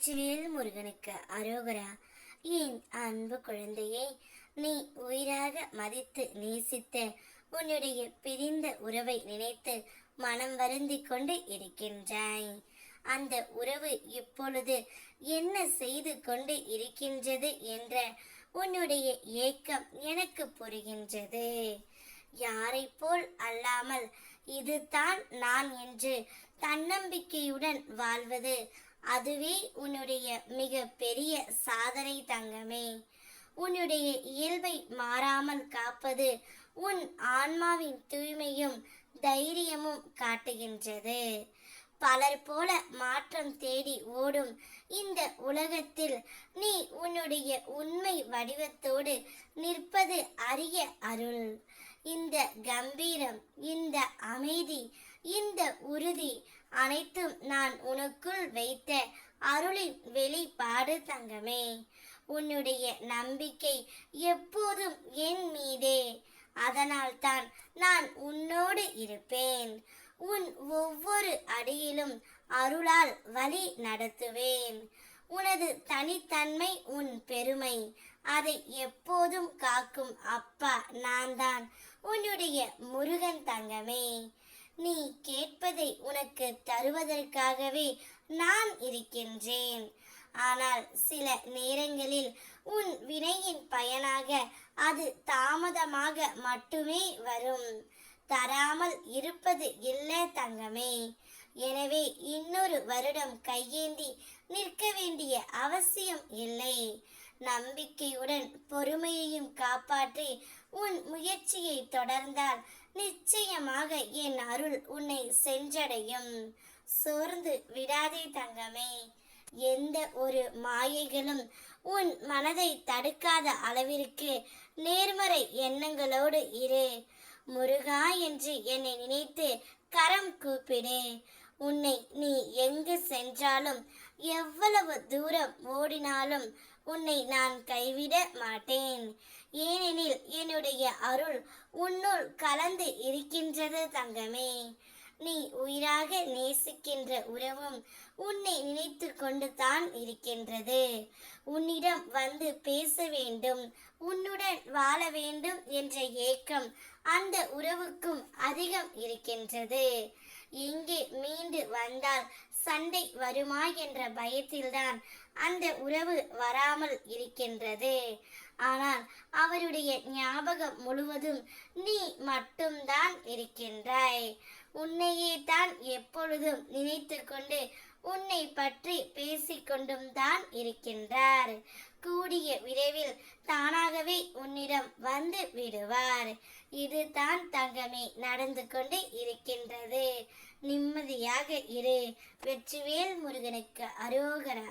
வெற்றிவேல் முருகனுக்கு அரோகரா. என் அன்பு குழந்தையை நீ உயிராக மதித்து நேசித்த உன்னுடைய பிரிந்த உறவை நினைத்து மனம் வருந்தி கொண்டு இருக்கின்றாய். அந்த உறவு இப்பொழுது என்ன செய்து கொண்டு இருக்கின்றது என்ற உன்னுடைய ஏக்கம் எனக்கு புரிகின்றது. யாரை போல் அல்லாமல் இதுதான் நான் என்று தன்னம்பிக்கையுடன் வாழ்வது அதுவே உன்னுடைய மிக பெரிய சாதனை தங்கமே. உன்னுடைய இயல்பை மாறாமல் காப்பது உன் ஆன்மாவின் தூய்மையும் தைரியமும் காட்டுகின்றது. பலர் போல மாற்றம் தேடி ஓடும் இந்த உலகத்தில் நீ உன்னுடைய உண்மை வடிவத்தோடு நிற்பது அரிய அருள். இந்த கம்பீரம் இந்த அமைதி இந்த உறுதி அனைத்தும் நான் உனக்குள் வைத்த அருளின் வெளிப்பாடு தங்கமே. உன்னுடைய நம்பிக்கை எப்போதும் என் மீதே. அதனால்தான் நான் உன்னோடு இருப்பேன். உன் ஒவ்வொரு அடியிலும் அருளால் வழி நடத்துவேன். உனது தனித்தன்மை உன் பெருமை. அதை எப்போதும் காக்கும் அப்பா நான் தான் உன்னுடைய முருகன் தங்கமே. நீ கேட்பதை உனக்கு தருவதற்காகவே நான் இருக்கின்றேன். ஆனால் சில நேரங்களில் உன் வினையின் பயனாக அது தாமதமாக மட்டுமே வரும். தராமல் இருப்பது இல்லை தங்கமே. எனவே இன்னொரு வருடம் கையேந்தி நிற்க வேண்டிய அவசியம் இல்லை. நம்பிக்கையுடன் பொறுமையையும் காப்பாற்றி உன் முயற்சியை தொடர்ந்தால் நிச்சயமாக என் அருள் உன்னை சென்றடையும். சோர்ந்து விடாதே தங்கமே. எந்த ஒரு மாயைகளும் உன் மனதை தடுக்காத அளவிற்கு நேர்மறை எண்ணங்களோடு இரு. முருகா என்று என்னை நினைத்து கரம் கூப்பிடு. உன்னை நீ எங்கு சென்றாலும் எவ்வளவு தூரம் ஓடினாலும் உன்னை நான் கைவிட மாட்டேன். ஏனெனில் என்னுடைய அருள் உன்னுள் கலந்து இருக்கின்றது தங்கமே. நீ உயிராக நேசிக்கின்ற உறவும் உன்னை நினைத்து கொண்டு தான் இருக்கின்றது. உன்னிடம் வந்து பேச வேண்டும் உன்னுடன் வாழ வேண்டும் என்ற ஏக்கம் அந்த உறவுக்கும் அதிகம் இருக்கின்றது. எங்கே மீண்டு வந்தால் சண்டை வருமா என்ற பயத்தில்தான் அந்த உறவு வராமல் இருக்கின்றது. ஆனால் அவருடைய ஞாபகம் முழுவதும் நீ மட்டும்தான் இருக்கின்றாய். உன்னையே தான் எப்பொழுதும் நினைத்து கொண்டு உன்னை பற்றி பேசிக்கொண்டும் தான் இருக்கின்றார். கூடிய விரைவில் தானாகவே உன்னிடம் வந்து விடுவார். இது தான் தங்கமே நடந்து கொண்டு இருக்கின்றது. நிம்மதியாக இரு. வெற்றிவேல் முருகனுக்கு அரோகரா.